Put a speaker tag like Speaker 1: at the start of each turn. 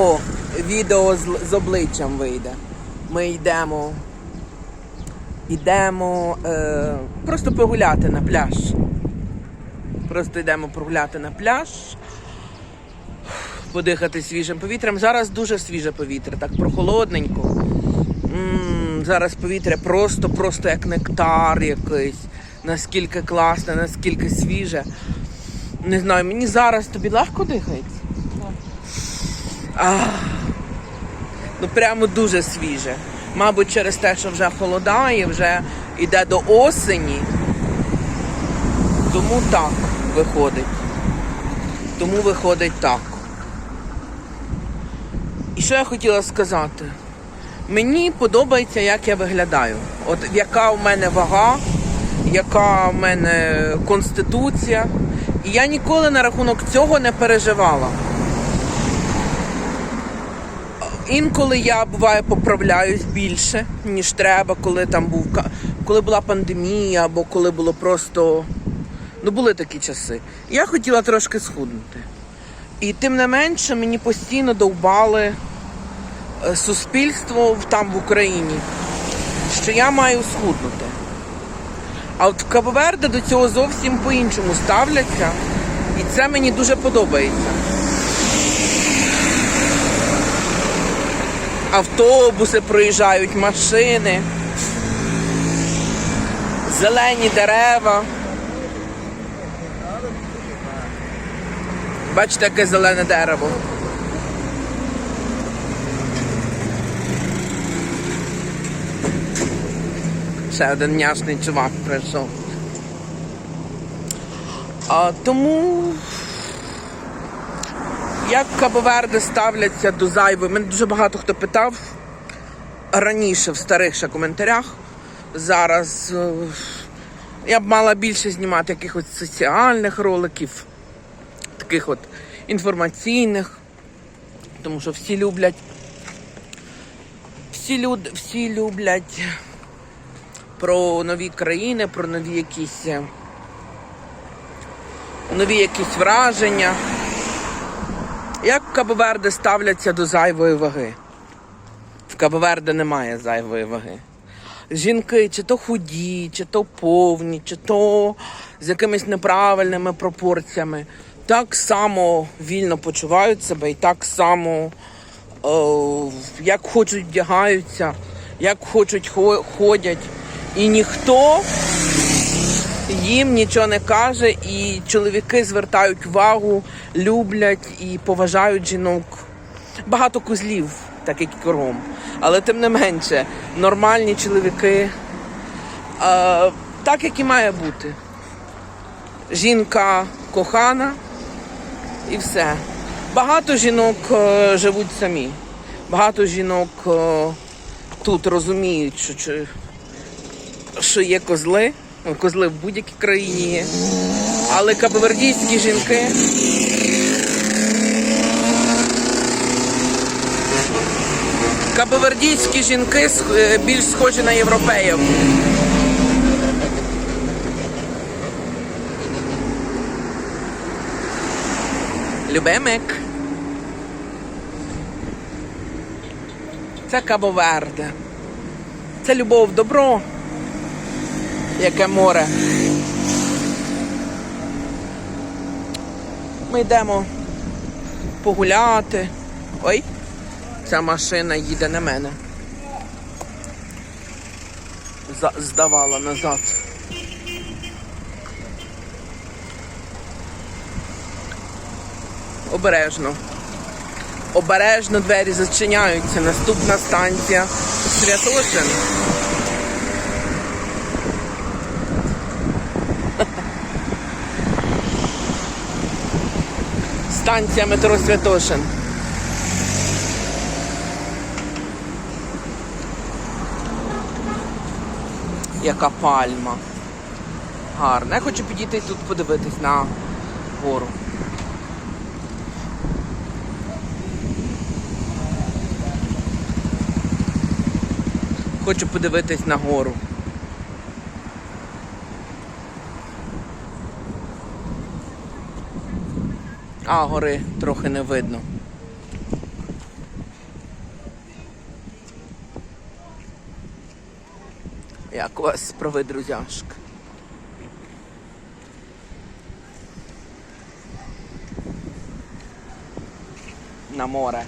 Speaker 1: О, відео з, з обличчям вийде. Ми йдемо. Йдемо е, просто погуляти на пляж. Просто йдемо прогуляти на пляж, подихати свіжим повітрям. Зараз дуже свіже повітря, так прохолодненько. м зараз повітря просто, просто як нектар якийсь. Наскільки класне, наскільки свіже. Не знаю, мені зараз тобі легко дихається. Ах, ну прямо дуже свіже. Мабуть, через те, що вже холодає, вже йде до осені. Тому так виходить. Тому виходить так. І що я хотіла сказати? Мені подобається, як я виглядаю. От яка в мене вага, яка в мене конституція. І я ніколи на рахунок цього не переживала. Інколи я буває поправляюсь більше, ніж треба, коли там був коли була пандемія, або коли було просто. Ну, були такі часи. Я хотіла трошки схуднути. І тим не менше мені постійно довбали е, суспільство там в Україні, що я маю схуднути. А от в Кабоверде до цього зовсім по-іншому ставляться, і це мені дуже подобається. Автобуси проїжджають, машини, зелені дерева. Бачите, яке зелене дерево. Ще один няшний чувак прийшов. А, тому як Кабоверди ставляться до зайвої? Мене дуже багато хто питав раніше в старих ще коментарях. Зараз е, я б мала більше знімати якихось соціальних роликів, таких от інформаційних, тому що всі люблять. Всі, люд, всі люблять про нові країни, про нові якісь е, нові якісь враження. Як Кабоверди ставляться до зайвої ваги? В Кабоверде немає зайвої ваги. Жінки чи то худі, чи то повні, чи то з якимись неправильними пропорціями, так само вільно почувають себе і так само, о, як хочуть вдягаються, як хочуть хо- ходять. І ніхто їм нічого не каже, і чоловіки звертають увагу, люблять і поважають жінок. Багато козлів, так як і кором. Але тим не менше, нормальні чоловіки, е, так як і має бути. Жінка кохана і все. Багато жінок е, живуть самі. Багато жінок е, тут розуміють, що що є козли. Козли в будь-якій країні є. Але кабовердійські жінки. Кабовердійські жінки е, більш схожі на європеїв. Любимик. Це Кабоверде. Це любов, добро яке море. Ми йдемо погуляти. Ой, ця машина їде на мене. Здавала назад. Обережно. Обережно двері зачиняються. Наступна станція Святошин. Станція метро Святошин. Яка пальма. Гарна. Я хочу підійти тут подивитись на гору. Хочу подивитись на гору. А, гори трохи не видно. Як у вас справи, друзяшки? На море.